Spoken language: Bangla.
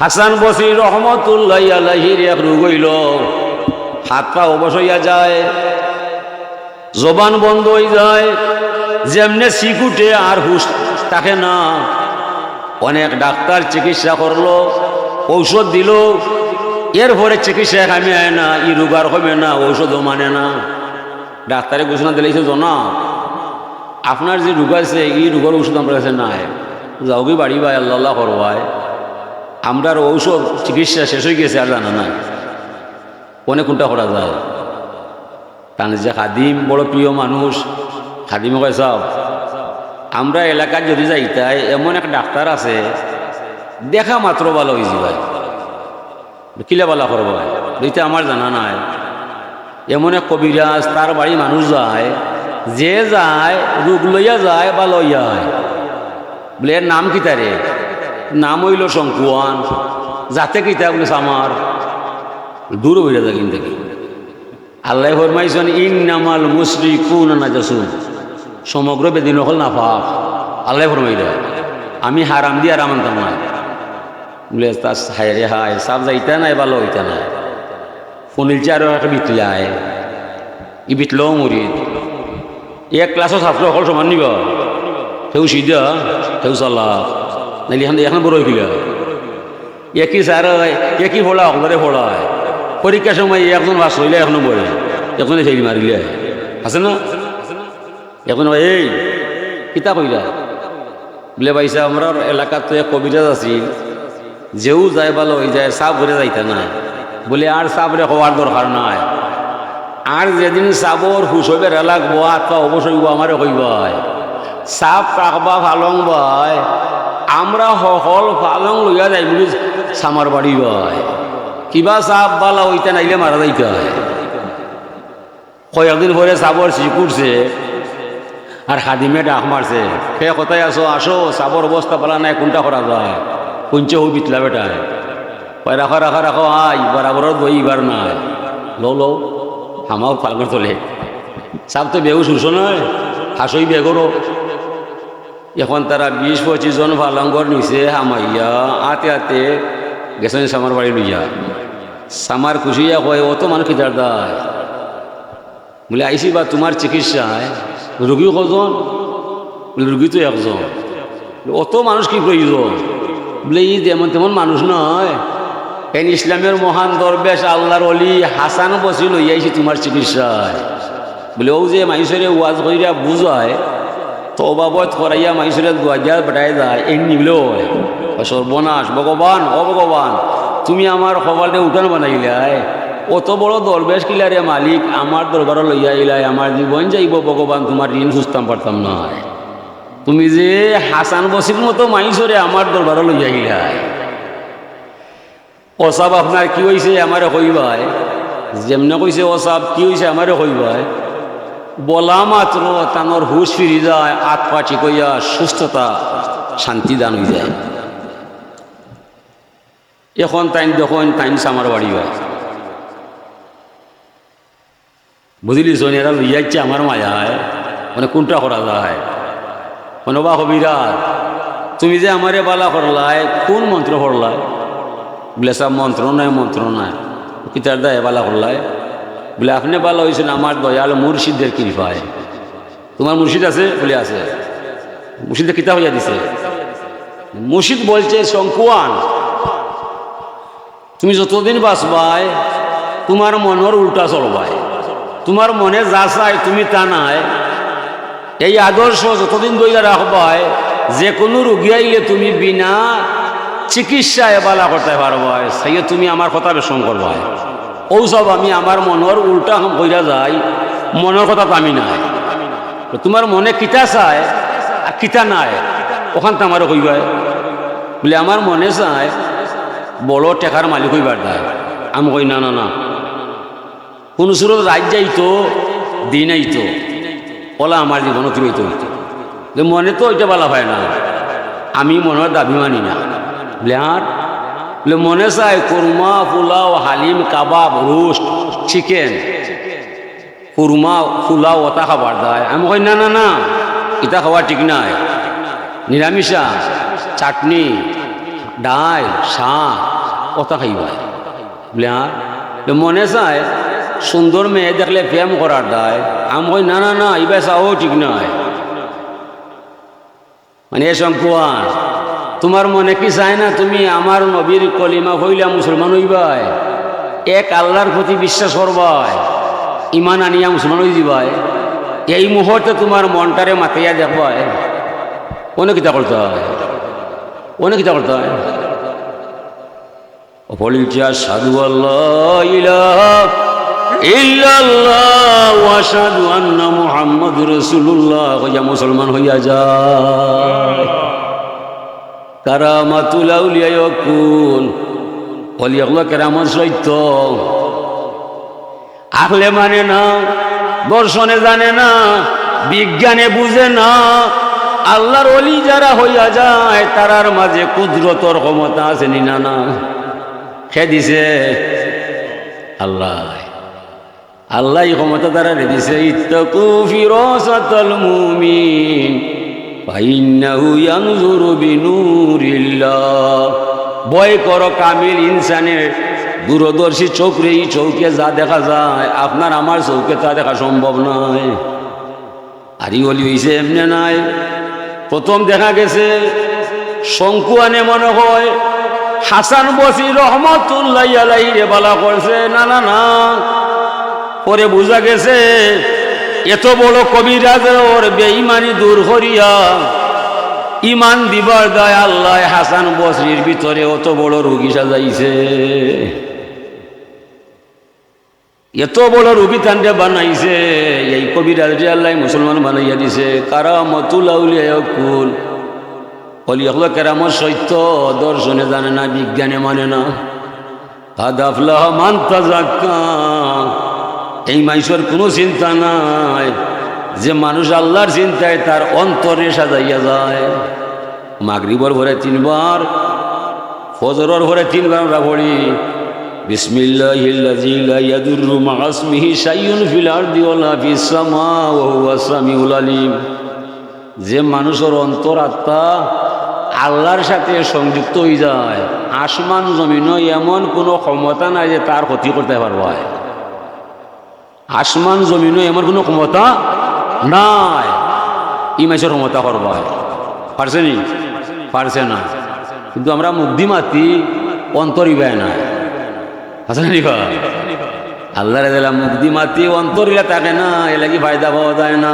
হাসান বসির রহমতুল্লাহ আলাহির এক রোগ হইল। হাত পা অবশ হইয়া যায়, জবান বন্ধ হয়ে যায়, যেমনে শিকুটে আর হুশ থাকে না। অনেক ডাক্তার চিকিৎসা করল, ঔষধ দিল, এরপরে চিকিৎসা কামে আয় না ই রোগার হবে না, ঔষধও মানে না। ডাক্তারে ঘোষণা দিলেছে না আপনার যে রোগ আছে, এই রোগের ওষুধ আমার কাছে নাই। যাও কি বাড়ি ভাই, আল্লাহ করবায় আমরার ঔষধ চিকিৎসা শেষ হয়ে গেছে, আর জানা নাই কোনে কোনটা করা যায়? তার যে খাদিম, বড় প্রিয় মানুষ। খাদিম কয় সব আমরা এলাকার যদি যাইতাই এমন এক ডাক্তার আছে, দেখা মাত্র ভালো হয়েছি ভাই। কিলে বালা করব এইটা আমার জানা নাই। এমন এক কবিরাজ, তার বাড়ি মানুষ যায়, যে যায়, রোগ লইয়া যায় বা লইয়া হয়। বলে, এর নাম কি তারে? নাম হইল শঙ্কুয়ান। যাতে কিতা বলে আমার দূর হইয়া যায় কিন্তু আল্লাহ ফরমাইছেন ইন নামাল মুসরি কুন নাজাসুন। সমগ্র বেদিন হল না পাপ আল্লাহ ফরমাই দেয় আমি হারাম দিয়ে আর মানতাম না। বলে তার হায় রে হায়, সাপ যাইতা নাই ভালো হইতা নাই। ফোনিল চারও একটা বিতলায়। ই বিতলও মরিদ এক ক্লাসও ছাত্র সকল সমান নিব। সেও সিধা সেও চালা নাইলে এখন এখন বড় হইল একই স্যার একই ফোড়া অকলরে ফোড়ায় পরীক্ষার সময় একজন বাস হইলে এখনও বলে একজনে সেই মারিলে আছে না? এখন এই কিতা কইলা বলে, পাইছে আমরা এলাকাত তো এক কবিরাজ আছিল। যেও যায় ভালো হয়ে যায় সাপ ঘুরে যাইতে না বলে আর সাপরে হওয়ার দরকার নাই। আর যেদিন সাবর হইবে লাগবো আত্মা অবশ্যই আমারে হইবাই সাপ রাখবা ফালং বাই। আমরা হল ফালং লইয়া যাই বলি সামার বাড়ি বাই কিবা সাপ বালা হইতে নাইলে মারা যাইতে হয়। কয়েকদিন পরে সাবর শিকুরছে আর হাদিমে ডাক মারছে সে কোথায় আসো আসো সাবর অবস্থা পালা নাই, কোনটা করা যায়? কোনচে হো বিতলা বেটায় কয়, রাখো রাখো রাখো আই বরাবর দই এবার নাই লো লো আমাও পালন চলে। সাপ তো বেউ শুনছো নয়। হাসই বেগরও। এখন তারা বিশ, পঁচিশ জন ফালাঙ্গর নিছে, হামাইয়া, আতে আতে গেছেন সামার বাড়ি লইয়া। সামার খুশিয়া কয়, অত মানুষ কিতার দায়? বলে আইসি বা তোমার চিকিৎসায় রুগী কজন? বলে রুগী তো একজন অত মানুষ কি প্রয়োজন? বলে ই যেমন তেমন মানুষ নয়। এন ইসলামের মহান দরবেশ, আল্লাহর অলি হাসান বসি লই আইসি তোমার চিকিৎসায়। বলে, ও যে মাইসরে ওয়াজ করিয়া বুঝায় তো বাবদ করাইয়া মাইসরে দুয়াজিয়া বেটাই যায়, এই নিবলেও হয়। সর্বনাশ ভগবান, ও ভগবান, তুমি আমার কপালটা উঠান বানাইলাই। অত বড় দরবেশ কিলারে মালিক? আমার দরবার লইয়া ইলাই আমার জীবন যাইব, ভগবান, তোমার ঋণ সুস্তাম পারতাম না। তুমি যে হাসান বসির মতো মাইসরে আমার দরবার লইয়া ইলাই অসাব আপনার কি হয়েছে আমারে কইবাই যেমনে কইছে অসাব, কি হয়েছে আমারে কইবাই বলা মাত্র তানোর হুশ ফিরি যায় আত পাচি কইয়া সুস্থতা শান্তি দান হয়ে যায়। এখন তাইন যখন তাইন সামার বাড়ি হয়। বুঝলি সোনিয়ারা লইয়াচ্ছে আমার মায়া হয়। মানে কোনটা করা যায়? মানে বা তুমি যে আমারে বালা করলাই, কোন মন্ত্র পড়লাই বলে মন্ত্র নাই মন্ত্র নাই কিতার দায় বালা করলাই। বলে, আপনি বালা হয়েছেন আমার দয়াল মুর্শিদের কৃপায়। তোমার মুর্শিদ আছে? বলে, আছে। মুর্শিদের কিতাব হইয়া দিছে। মুর্শিদ বলছে, শঙ্কুয়ান, তুমি যতদিন বাঁচবাই, তোমার মনের উল্টা চলবাই। তোমার মনে যা চাই তুমি তা নাই। এই আদর্শ যতদিন দইয়া রাখবাই যে কোনো রুগী আইলে তুমি বিনা চিকিৎসায় বালা করতে পারবাই। সেই তুমি আমার কথা বেশন করবাই। ঔসব আমি আমার মনের উল্টা কইরা যাই মনের কথা আমি নাই। তোমার মনে কিতা চায় আর কিতা নাই, ওখান তো আমারও কইবাই বলে আমার মনে চায় বড় টেকার মালিক হইবার দেয় আমি কই না না না। কোন সুরত রাজ যাইতো, দিন আইতো ওলা আমার জীবন অতিবাহিত হইতো মনে তো ওইটা বলা হয় না আমি মনের দাবি মানি না। বলে আর বলে মনে চায় কুরমা, পোলাও, হালিম, কাবাব, রোস্ট, চিকেন। কুরমা, পোলাও ওটা খাবার দেয়। আমি কই, না না না, এটা খাওয়া ঠিক নাই। নিরামিষা, চাটনি, ডাল, শাক কথা খাইবাই। বলে বলে মনে চায় সুন্দর মেয়ে দেখলে প্রেম করার দায়। আমি কই, না না না ইবা চাও ঠিক নয় মানে এ শঙ্কুয়ান তোমার মনে কি চায় না তুমি আমার নবীর কলিমা হইলা মুসলমান হইবাই? এক আল্লাহর প্রতি বিশ্বাস করবাই। ইমান আনিয়া মুসলমান হয়ে যাবাই এই মুহূর্তে তোমার মনটারে মাতিয়া দেখবাই। অনেক কিতা করতে হয়। অনেক কিতা করতে হয়। সাধু আল্লাহ রাসূলুল্লাহ। হইয়া মুসলমান হইয়া যায় কারামাতুল মানে না, দর্শনে জানে না, বিজ্ঞানে বুঝে না। আল্লাহর অলি যারা হইয়া যায়, তারার মাঝে কুদরতর ক্ষমতা আছে নি না না? দিছে? আল্লাহ। আল্লাহ ক্ষমতা তারা দিছে, ইত্তাকু ফিরাসাতাল মুমিন। ভয় করো কামিল ইনসানের দূরদর্শী চোখরে এই চৌকে যা দেখা যায়, আপনার আমার চৌকে তা দেখা সম্ভব নয়। আরি অলি হইছে এমনি নাই। প্রথম দেখা গেছে শঙ্কু আনে মনে হয়, হাসান বসি রহমতুল্লাহ রে বালা করছে। না না না। পরে বোঝা গেছে এত বড় কবিরাজ ওর বেঈমানি দূর করিয়া। ইমান দিবার দায় আল্লাহ হাসান বসরির ভিতরে অত বড় রুগী সাজাইছে। এত বড় রুগী তান্ডে বানাইছে, এই কবিরাজ যে আল্লাহ মুসলমান বানাইয়া দিছে। কারা মতুল কুল অলি হলো কেরামত সত্য, দর্শনে জানে না, বিজ্ঞানে মানে না। কাদাফলাহ মান্তা এই মানুষের কোনো চিন্তা নাই যে মানুষ আল্লাহর চিন্তায় তার অন্তরে সাজাইয়া যায়। মাগরিবর ভরে তিনবার, ফজরর ভরে তিনবার আমরা পড়ি যে মানুষের অন্তর আত্মা আল্লাহর সাথে সংযুক্ত হয়ে যায়। আসমান জমিনও এমন কোনো ক্ষমতা নাই যে তার ক্ষতি করতে পারবে। আসমান জমিনও এমন কোনো ক্ষমতা নাই। ই মাসের ক্ষমতা করবা পারছে নি? পারছে না। কিন্তু আমরা মুগ্ধি মাতি অন্তর ইবায় না। আছে নি আল্লাহ মুগ্ধি মাতি অন্তর ইলা থাকে না এলাকি ফায়দা পাওয়া যায় না।